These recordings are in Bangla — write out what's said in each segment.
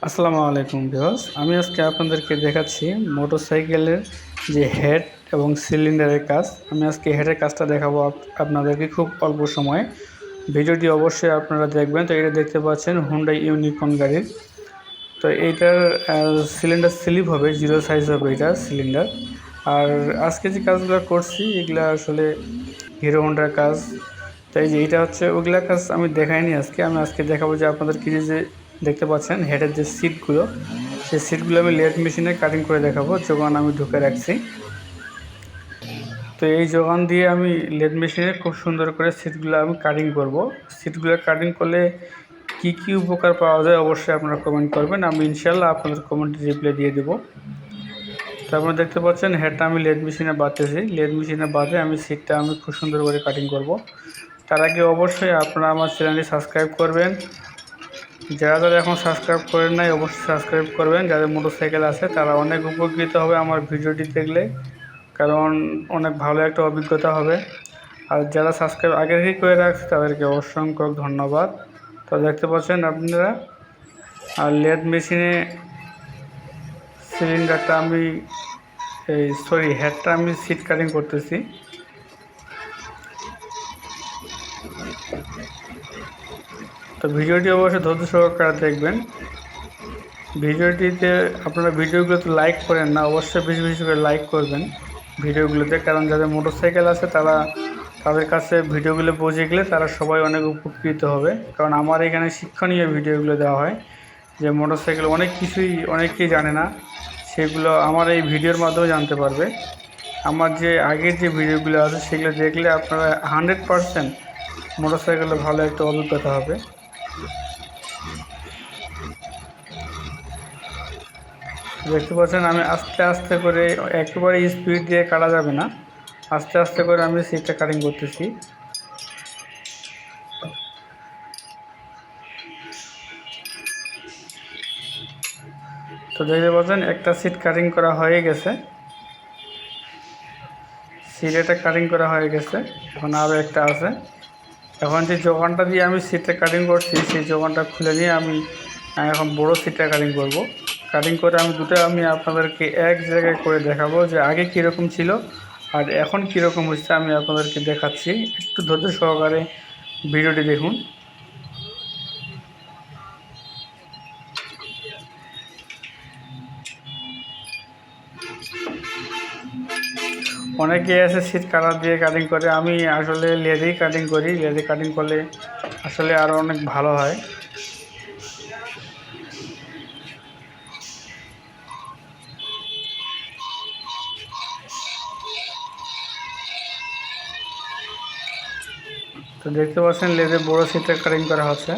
আসসালামু আলাইকুম ভিউয়ার্স। আমি আজকে আপনাদেরকে দেখাচ্ছি মোটরসাইকেলের যে হেড এবং সিলিন্ডারের কাজ। আমি আজকে হেডের কাজটা দেখাবো আপ- আপনাদেরকে খুব অল্প সময়ে। ভিডিওটি অবশ্যই আপনারা দেখবেন। তো এটা দেখতে পাচ্ছেন হুন্ডাই ইউনিকর্ন গাড়ির। তো এইটার সিলিন্ডার স্লিপ হবে, জিরো সাইজ হবে এটা সিলিন্ডার। আর আজকে যে কাজগুলো করছি, এগুলো আসলে হিরো হোন্ডার কাজ। তাই যে এইটা হচ্ছে, ওগুলা কাজ আমি দেখাইনি আজকে। আমি আজকে দেখাবো যে আপনাদের কি যে দেখতে পাচ্ছেন হেডের যে সিটগুলো, সেই সিটগুলো আমি লেট মেশিনে কাটিং করে দেখাবো। যোগান আমি ঢুকে রাখছি। তো এই যোগান দিয়ে আমি লেদ মেশিনে খুব সুন্দর করে সিটগুলো আমি কাটিং করব। সিটগুলো কাটিং করলে কি কি উপকার পাওয়া যায় অবশ্যই আপনারা কমেন্ট করবেন। আমি ইনশাল্লাহ আপনাদের কমেন্টে রিপ্লাই দিয়ে দেবো। তারপরে দেখতে পাচ্ছেন হেডটা আমি লেদ মেশিনে বাঁধতেছি। লেদ মেশিনে বাঁধে আমি সিটটা আমি খুব সুন্দর করে কাটিং করব। তার আগে অবশ্যই আপনারা আমার চ্যানেলটি সাবস্ক্রাইব করবেন। যারা যারা এখন সাবস্ক্রাইব করেন নাই, অবশ্যই সাবস্ক্রাইব করবেন। যাদের মোটরসাইকেল আছে, তারা অনেক উপকৃত হবে আমার ভিডিওটি দেখলে, কারণ অনেক ভালো একটা অভিজ্ঞতা হবে। আর যারা সাবস্ক্রাইব আগে থেকেই করে রাখছে, তাদেরকে অসংখ্য ধন্যবাদ। তো দেখতে পাচ্ছেন আপনারা, আর লেদ মেশিনে সিলিন্ডারটা আমি, এই সরি হেডটা আমি সিট কাটিং করতেছি। তো ভিডিওটি অবশ্যই ধৈর্য সহকারে দেখবেন। ভিডিওটিতে আপনারা ভিডিওগুলোতে লাইক করেন না, অবশ্যই বেশি বেশি করে লাইক করবেন ভিডিওগুলোতে, কারণ যাদের মোটরসাইকেল আছে তারা তাদের কাছে ভিডিওগুলো পৌঁছে গেলে তারা সবাই অনেক উপকৃত হবে। কারণ আমার এখানে শিক্ষণীয় ভিডিওগুলো দেওয়া হয়, যে মোটরসাইকেল অনেক কিছুই অনেকেই জানে না, সেগুলো আমার এই ভিডিওর মাধ্যমে জানতে পারবে। আমার যে আগের যে ভিডিওগুলো আছে সেগুলো দেখলে আপনারা হান্ড্রেড পারসেন্ট মোটরসাইকেলে ভালো একটা অভিজ্ঞতা হবে। দেখতে পাচ্ছেন, আমি আস্তে আস্তে করে একেবারে স্পিড দিয়ে কাটা যাবে না। আস্তে আস্তে করে আমি সিটটা কাটিং করতেছি। তো দেখতে পাচ্ছেন, একটা সিট কাটিং করা হয়ে গেছে। সিট এটা কাটিং করা হয়ে গেছে। এখন আরও একটা আছে। এখন যে যোগানটা দিয়ে আমি সিটটা কাটিং করছি, সেই যোগানটা খুলে নিয়ে আমি এখন বড় সিটটা কাটিং করব। কাটিং করে আমি দুটো আমি আপনাদেরকে এক জায়গায় করে দেখাবো যে আগে কীরকম ছিল আর এখন কীরকম হচ্ছে আমি আপনাদেরকে দেখাচ্ছি। একটু ধৈর্য সহকারে ভিডিওটি দেখুন। অনেকে আছে সিট কাটার দিয়ে কাটিং করে। আমি আসলে লেদেই কাটিং করি। লেদে কাটিং করলে আসলে আরও অনেক ভালো হয়। তো দেখতে পাচ্ছেন লেদে বড় সিটটা কাটিং করা হচ্ছে।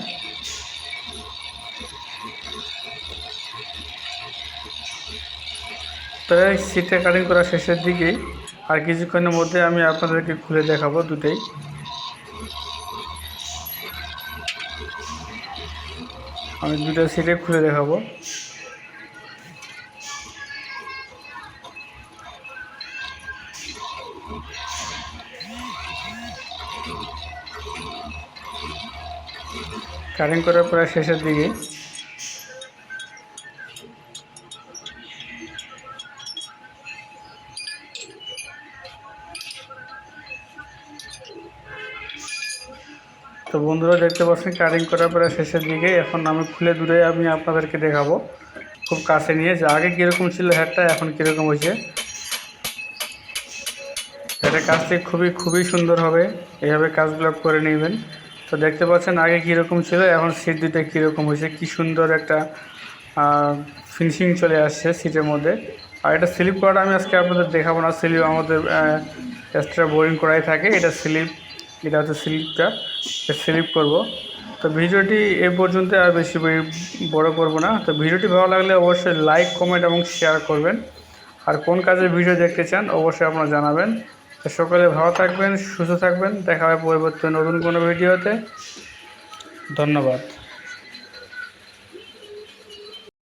প্রায় সিটে কাটিং করা শেষের দিকেই আর কিছুক্ষণের মধ্যে আমি আপনাদেরকে খুলে দেখাবো দুটোই। আমি দুটো সিটে খুলে দেখাবো। কাটিং করার প্রায় শেষের দিকে। তো বন্ধুরা দেখতে পাচ্ছেন, কাটিং করার পরে শেষের দিকে। এখন আমি খুলে দূরে আমি আপনাদেরকে দেখাবো। খুব কাছে নিয়ে যে আগে কীরকম ছিল হেডটা, এখন কীরকম হয়েছে? এটা কাজটি খুবই খুবই সুন্দর হবে। এইভাবে কাজগুলো করে নেবেন। তো দেখতে পাচ্ছেন, আগে কীরকম ছিল, এখন সিট দুটো কীরকম হয়েছে, কি সুন্দর একটা ফিনিশিং চলে আসছে সিটের মধ্যে। আর এটা স্লিপ করাটা আমি আজকে আপনাদের দেখাবো না স্লিপ আমাদের এক্সট্রা বোরিং করাই থাকে। এটা স্লিপ এটা হচ্ছে স্লিপটা স্লিপ করব। তো ভিডিওটি এ পর্যন্ত আর বেশি বড় করব না। তো ভিডিওটি ভালো লাগলে অবশ্যই লাইক কমেন্ট এবং শেয়ার করবেন। আর কোন কাজের ভিডিও দেখতে চান অবশ্যই আপনারা জানাবেন। তো সকলে ভালো থাকবেন, সুস্থ থাকবেন। দেখা হবে পরবর্তী নতুন কোনো ভিডিওতে। ধন্যবাদ।